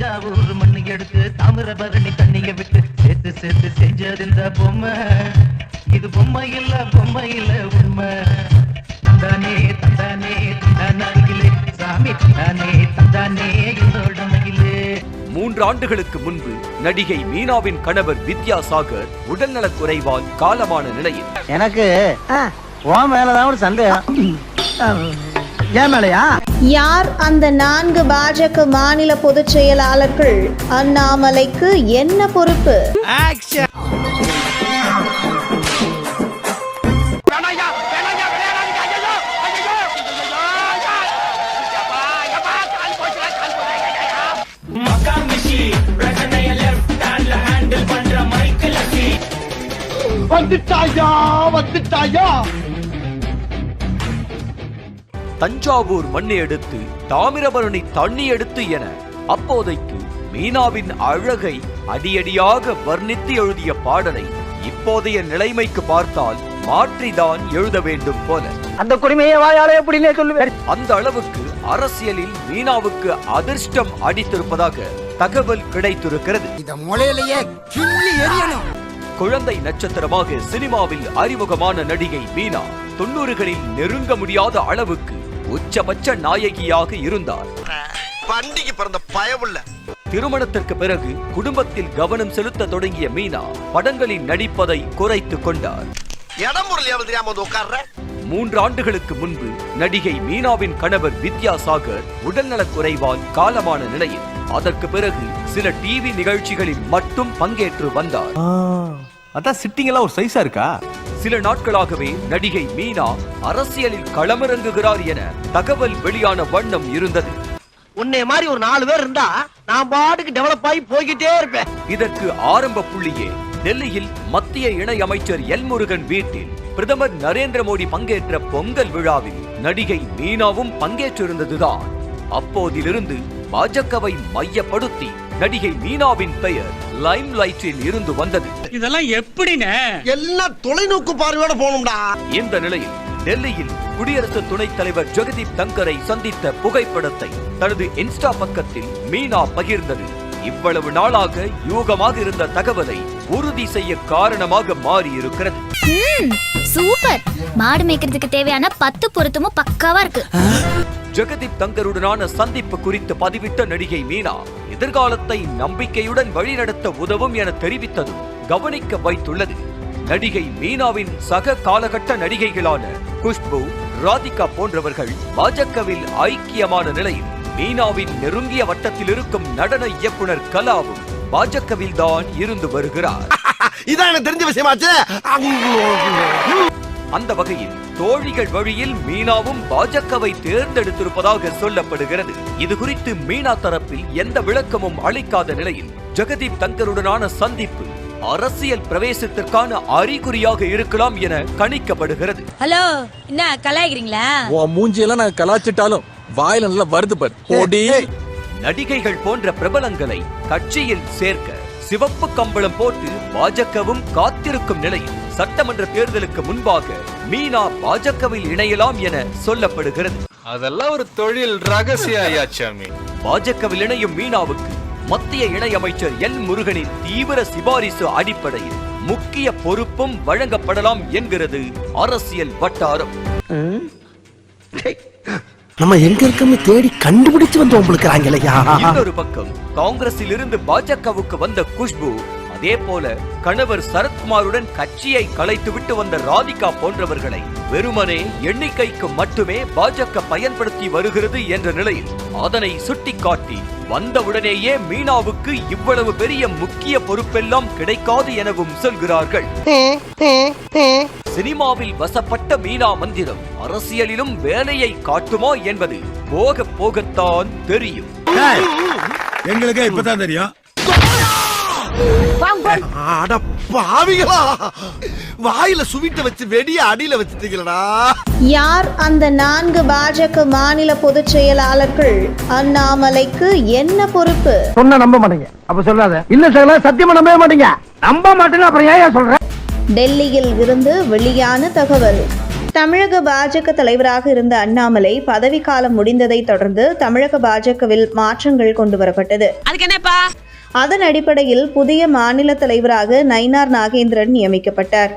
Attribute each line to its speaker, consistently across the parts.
Speaker 1: தஞ்சாவூர் மண்ணு எடுத்து தாமிரபரணி தண்ணிய விட்டு சேர்த்து சேர்த்து செஞ்சது இந்த பொம்மை. இது பொம்மை இல்ல பொம்மை இல்ல உண்மை. தந்தானே தந்தானே தந்தானே சாமி தந்தானே தந்தானே மகிழே.
Speaker 2: மூன்று ஆண்டுகளுக்கு முன்பு நடிகை மீனாவின் கணவர் வித்யாசாகர் உடல்நலக் குறைவால் காலமான நிலையில்.
Speaker 3: எனக்கு உன் மேலதான் ஒரு சந்தேகம்.
Speaker 4: யார் அந்த நான்கு பாஜக மாநில பொதுச் செயலாளர்கள் அண்ணாமலைக்கு என்ன பொறுப்பு?
Speaker 3: வந்துட்டாயா வந்துட்டாயா?
Speaker 2: தஞ்சாவூர் மண்ணை எடுத்து தாமிரபரணி தண்ணி எடுத்து என அப்போதைக்கு மீனாவின் அழகை அடியடியாக வர்ணித்து எழுதிய பாடலை இப்போதைய நிலைமைக்கு பார்த்தால் மாற்றிதான் எழுத வேண்டும் போல.
Speaker 3: அந்த குடிமையை வாயால எப்படின்னே சொல்லுவேன்.
Speaker 2: அந்த அளவுக்கு அரசியலில் மீனாவுக்கு அதிர்ஷ்டம் அடித்திருப்பதாக தகவல் கிடைத்திருக்கிறது.
Speaker 5: இத முளையிலேயே கிள்ளி எரியணும்
Speaker 2: குழந்தை நட்சத்திரமாக சினிமாவில் அறிமுகமான நடிகை மீனா தொண்ணூறுகளில் நெருங்க முடியாத அளவுக்கு உச்சபட்ச நாயகியாக இருந்தார்.
Speaker 6: பண்டிகை பிறந்த பயமுள்ள
Speaker 2: திருமணத்திற்கு பிறகு குடும்பத்தில் கவனம் செலுத்த தொடங்கிய மீனா படங்களில் நடிப்பதை குறைத்துக் கொண்டார். மூன்று ஆண்டுகளுக்கு முன்பு நடிகை மீனாவின் கணவர் வித்யாசாகர் உடல்நலக் குறைவால் காலமான நிலையில் அதற்கு பிறகு சில டிவி நிகழ்ச்சிகளில் மட்டும் பங்கேற்று வந்தார்.
Speaker 7: அதான் சிட்டிங் எல்லாம் ஒரு சைஸா இருக்கா?
Speaker 2: சில நாட்களாகவே நடிகை மீனா அரசியலில் களமிறங்குகிறார் என தகவல் வெளியான வண்ணம் இருந்தது.
Speaker 3: உன்னை மாதிரி ஒரு நாலு பேர் இருந்தா நான் பாட்டுக்கு டெவலப் ஆகி போய்கிட்டே இருப்பேன்.
Speaker 2: இதற்கு ஆரம்ப புள்ளியே டெல்லியில் மத்திய இணை அமைச்சர் எல் முருகன் வீட்டில் பிரதமர் நரேந்திர மோடி பங்கேற்ற பொங்கல் விழாவில் நடிகை மீனாவும் பங்கேற்றிருந்ததுதான். அப்போதிலிருந்து பாஜகவை மையப்படுத்தி நடிகை மீனாவின் பெயர் லைம் லைட்டில் இருந்து வந்தது.
Speaker 8: இதெல்லாம் எப்படிண்ணே?
Speaker 6: எல்லாம் தொலைநோக்கு பார்வையோட போகணும்டா.
Speaker 2: இந்த நிலையில் டெல்லியில் குடியரசு துணைத் தலைவர் ஜெகதீப் தங்கரை சந்தித்த புகைப்படத்தை தனது இன்ஸ்டா பக்கத்தில் மீனா பகிர்ந்தது. இவ்வளவு நாளாக யூகமாக இருந்த தகவலை உறுதி செய்ய காரணமாக மாறியிருக்கிறது.
Speaker 9: சூப்பர். மாடு மேய்க்கிறதுக்கு தேவையான பத்து பொருத்தமும் பக்காவா இருக்கு.
Speaker 2: ஜெகதீப் தங்கருடனான சந்திப்பு குறித்து பதிவிட்ட நடிகை மீனா எதிர்காலத்தை நம்பிக்கையுடன் வழிநடத்த உதவும் என தெரிவித்ததும் கவனிக்க வைத்துள்ளது. நடிகை மீனாவின் சக காலகட்ட நடிகைகளான குஷ்பு ராதிகா போன்றவர்கள் பாஜகவில் ஐக்கியமான நிலையில் மீனாவின் நெருங்கிய வட்டத்தில் இருக்கும் நடன இயக்குனர் கலாவும் பாஜகவில் தான் இருந்து வருகிறார்.
Speaker 6: இதான் எனக்கு தெரிஞ்ச விஷயமாச்சு.
Speaker 2: அந்த வகையில் தோழிகள் வழியில் மீனாவும் பாஜகவை தேர்ந்தெடுத்திருப்பதாக சொல்லப்படுகிறது. இது குறித்து மீனா தரப்பில் எந்த விளக்கமும் அளிக்காத நிலையில் ஜெகதீப் தங்கருடனான சந்திப்பு அரசியல் பிரவேசத்திற்கான அறிகுறியாக இருக்கலாம் என கணிக்கப்படுகிறது.
Speaker 10: ஹலோ என்ன கலாய்க்கிறீங்களா?
Speaker 7: உன் மூஞ்சியெல்லாம் நான் கலாச்சிட்டாலும் வாயில நல்லா வருது பாரு. ஓடி
Speaker 2: நடிகைகள் போன்ற பிரபலங்களை கட்சியில் சேர்க்க சிவப்பு கம்பளம் போட்டு பாஜகவும் காத்திருக்கும் நிலையில் சட்டமன்ற தேர்தலுக்கு முன்பாக மீனா பாஜகவில் இணையலாம் என சொல்லப்படுகிறது.
Speaker 7: அதெல்லாம் ஒரு தொழில் ரகசிய
Speaker 2: பாஜகவில் இணையும் மீனாவுக்கு மத்திய இணையமைச்சர் எல் முருகனின் தீவிர சிபாரிசு அடிப்படையில் முக்கிய பொறுப்பும் வழங்கப்படலாம் என்கிறது அரசியல் வட்டாரம்.
Speaker 5: நம்ம எங்க இருக்கோம்னு தேடி கண்டுபிடிச்சு வந்து உங்களுக்கு
Speaker 2: இன்னொரு பக்கம் காங்கிரஸில் இருந்து பாஜகவுக்கு வந்த குஷ்பு அதே போல கணவர் சரத்குமாருடன் கட்சியை கலைத்து விட்டு வந்த ராதிகா போன்றவர்களை வெறுமனே எண்ணிக்கைக்கு மட்டுமே பாஜக பயன்படுத்தி வருகிறது என்ற நிலையில் அதனை சுட்டிக்காட்டி வந்தவுடனேயே மீனாவுக்கு இவ்வளவு பெரிய முக்கிய பொறுப்பெல்லாம் கிடைக்காது எனவும் சொல்கிறார்கள். சினிமாவில் வசப்பட்ட மீனா மந்திரம் அரசியலிலும் வேலையை காட்டுமா என்பது போக போகத்தான் தெரியும்.
Speaker 5: எங்களுக்கே இப்பதான் தெரியும்.
Speaker 6: அட பாவிகளா. வாயில சுவிட்ட வச்சு வெடிய அடியில வச்சுட்டீங்களடா.
Speaker 4: யார் அந்த நான்கு பாஜக மாநில பொதுச் செயலாளர்கள் அண்ணாமலைக்கு என்ன பொறுப்பு?
Speaker 3: சொன்னா நம்ப மாட்டீங்க. அப்ப சொல்லாத. இல்ல சகல சத்தியமா நம்பவே மாட்டீங்க. நம்ப மாட்டேன்னு அப்புறம் ஏன் சொல்ற?
Speaker 4: டெல்லியில் இருந்து வெளியான தகவல். தமிழக பாஜக தலைவராக இருந்த அண்ணாமலை பதவிக்காலம் முடிந்ததை தொடர்ந்து தமிழக பாஜகவில் மாற்றங்கள் கொண்டுவரப்பட்டது
Speaker 10: அதுக்கு என்னப்பா?
Speaker 4: அதன் அடிப்படையில் புதிய மாநில தலைவராக நயினார் நாகேந்திரன் நியமிக்கப்பட்டார்.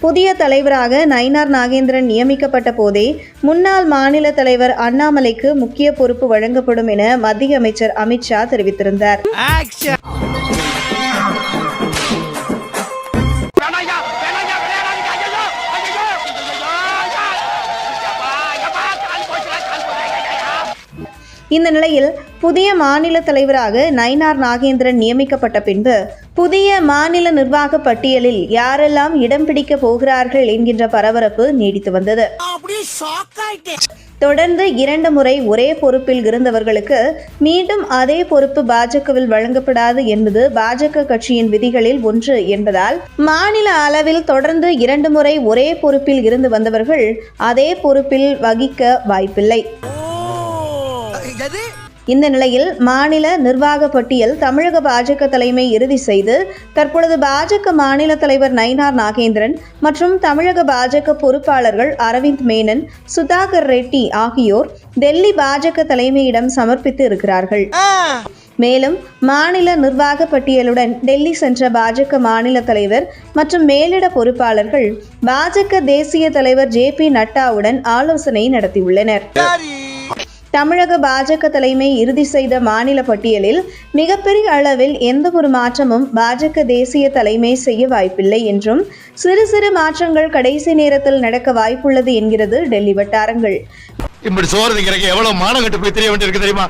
Speaker 4: புதிய தலைவராக நயினார் நாகேந்திரன் நியமிக்கப்பட்ட போதே முன்னாள் மாநில தலைவர் அண்ணாமலைக்கு முக்கிய பொறுப்பு வழங்கப்படும் என மத்திய அமைச்சர் அமித்ஷா தெரிவித்திருந்தார். இந்த நிலையில் புதிய மாநில தலைவராக நயினார் நாகேந்திரன் நியமிக்கப்பட்ட பின்பு புதிய மாநில நிர்வாக பட்டியலில் யாரெல்லாம் இடம் பிடிக்க போகிறார்கள் என்கின்ற பரபரப்பு நீடித்து வந்தது. தொடர்ந்து இரண்டு முறை ஒரே பொறுப்பில் இருந்தவர்களுக்கு மீண்டும் அதே பொறுப்பு பாஜகவில் வழங்கப்படாது என்பது பாஜக கட்சியின் விதிகளில் ஒன்று என்பதால் மாநில அளவில் தொடர்ந்து இரண்டு முறை ஒரே பொறுப்பில் இருந்து வந்தவர்கள் அதே பொறுப்பில் வகிக்க வாய்ப்பில்லை. இந்த நிலையில் மாநில நிர்வாக பட்டியல் தமிழக பாஜக தலைமை இறுதி செய்து தற்பொழுது பாஜக மாநில தலைவர் நயினார் நாகேந்திரன் மற்றும் தமிழக பாஜக பொறுப்பாளர்கள் அரவிந்த் மேனன் சுதாகர் ரெட்டி ஆகியோர் டெல்லி பாஜக தலைமையிடம் சமர்ப்பித்து இருக்கிறார்கள். மேலும் மாநில நிர்வாக பட்டியலுடன் டெல்லி சென்ற பாஜக மாநில தலைவர் மற்றும் மேலிட பொறுப்பாளர்கள் பாஜக தேசிய தலைவர் ஜே பி நட்டாவுடன் ஆலோசனை நடத்தியுள்ளனர். தமிழக பாஜக தலைமை இறுதி செய்த மாநில பட்டியலில் மிகப்பெரிய அளவில் எந்த ஒரு மாற்றமும் பாஜக தேசிய தலைமை செய்ய வாய்ப்பில்லை என்றும் சிறு சிறு மாற்றங்கள் கடைசி நேரத்தில் நடக்க வாய்ப்புள்ளது என்கிறது டெல்லி வட்டாரங்கள்.
Speaker 6: இப்படி சோறு திங்கிறக்கு எவ்வளவு மானங்கட்டு போய் தெரிய வேண்டியிருக்கு தெரியுமா?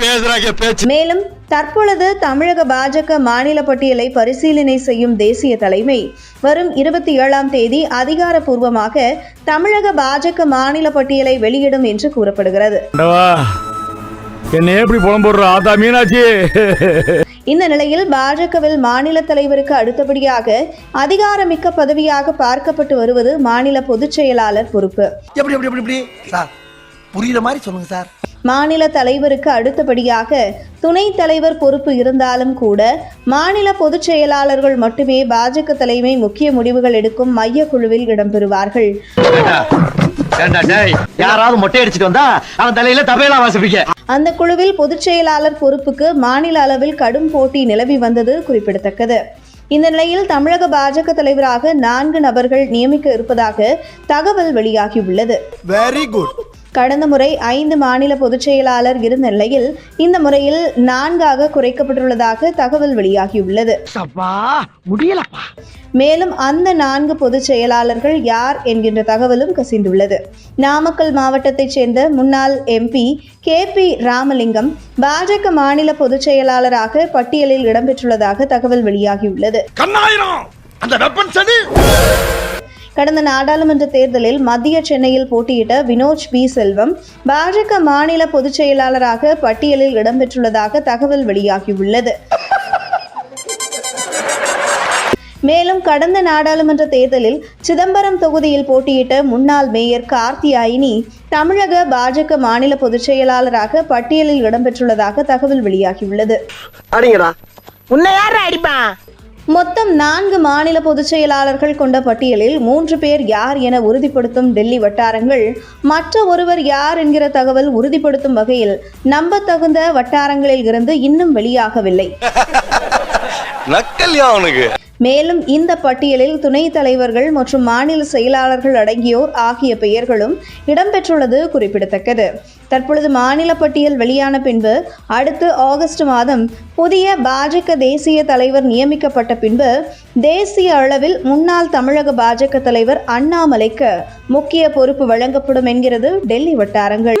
Speaker 6: பேசுறாங்க பேச்சு.
Speaker 4: மேலும் தற்பொழுது தமிழக பாஜக மாநில பட்டியலை பரிசீலனை செய்யும் தேசிய தலைமை. வரும் இருபத்தி ஏழாம் தேதி அதிகாரப்பூர்வமாக தமிழக பாஜக மாநில பட்டியலை வெளியிடும் என்று கூறப்படுகிறது.
Speaker 8: என்ன எப்படி புலம்புடுற? ஆதா மீனாட்சி!
Speaker 4: இந்த நிலையில் பாஜகவில் மாநில தலைவருக்கு அடுத்தபடியாக அதிகாரமிக்க பதவியாக பார்க்கப்பட்டு வருவது மாநில பொதுச் செயலாளர் பொறுப்பு.
Speaker 6: புரியுற மாதிரி சொல்லுங்க சார்.
Speaker 4: மாநில தலைவருக்கு அடுத்தபடியாக துணைத் தலைவர் பொறுப்பு இருந்தாலும் கூட மாநில பொதுச் செயலாளர்கள் மட்டுமே பாஜக தலைமை முக்கிய முடிவுகள் எடுக்கும் மைய குழுவில் இடம்பெறுவார்கள்
Speaker 3: யாராவது மொட்டை அடிச்சிட்டு வந்தா அவன் தலையில தபையெல்லாம் வாசிப்பீங்க.
Speaker 4: அந்த குழுவில் பொதுச் செயலாளர் பொறுப்புக்கு மாநில அளவில் கடும் போட்டி நிலவி வந்தது குறிப்பிடத்தக்கது. இந்த நிலையில் தமிழக பாஜக தலைவராக நான்கு நபர்கள் நியமிக்க இருப்பதாக தகவல் வெளியாகியுள்ளது.
Speaker 6: வெரி குட்
Speaker 4: கடந்த முறை ஐந்து மாநில பொதுச் செயலாளர் இருந்த நிலையில் இந்த முறையில் நான்காக குறைக்கப்பட்டுள்ளதாக தகவல் வெளியாகியுள்ளது. மேலும் அந்த நான்கு பொதுச் செயலாளர்கள் யார் என்கின்ற தகவலும் கசிந்துள்ளது. நாமக்கல் மாவட்டத்தைச் சேர்ந்த முன்னாள் எம்பி கே பி ராமலிங்கம் பாஜக மாநில பொதுச் செயலாளராக பட்டியலில் இடம்பெற்றுள்ளதாக தகவல் வெளியாகியுள்ளது. கடந்த நாடாளுமன்ற தேர்தலில் மத்திய சென்னையில் போட்டியிட்ட வினோஜ் பி. செல்வம் பாஜக மாநில பொதுச் செயலாளராக பட்டியலில் இடம்பெற்றுள்ளதாக தகவல் வெளியாகியுள்ளது. மேலும் கடந்த நாடாளுமன்ற தேர்தலில் சிதம்பரம் தொகுதியில் போட்டியிட்ட முன்னாள் மேயர் கார்த்தியாயினி தமிழக பாஜக மாநில பொதுச் செயலாளராக பட்டியலில் இடம்பெற்றுள்ளதாக தகவல் வெளியாகியுள்ளது. மொத்தம் நான்கு மாநில பொதுச் செயலாளர்கள் கொண்ட பட்டியலில் மூன்று பேர் யார் என உறுதிப்படுத்தும் டெல்லி வட்டாரங்கள் மற்ற ஒருவர் யார் என்கிற தகவல் உறுதிப்படுத்தும் வகையில் நம்பத்தகுந்த வட்டாரங்களில் இருந்து இன்னும் வெளியாகவில்லை. மேலும் இந்த பட்டியலில் துணைத் தலைவர்கள் மற்றும் மாநில செயலாளர்கள் அடங்கியோர் ஆகிய பெயர்களும் இடம்பெற்றுள்ளது குறிப்பிடத்தக்கது. தற்பொழுது மாநில பட்டியல் வெளியான பின்பு அடுத்து ஆகஸ்ட் மாதம் புதிய பாஜக தேசிய தலைவர் நியமிக்கப்பட்ட பின்பு தேசிய அளவில் முன்னாள் தமிழக பாஜக தலைவர் அண்ணாமலைக்கு முக்கிய பொறுப்பு வழங்கப்படும் என்கிறது டெல்லி வட்டாரங்கள்.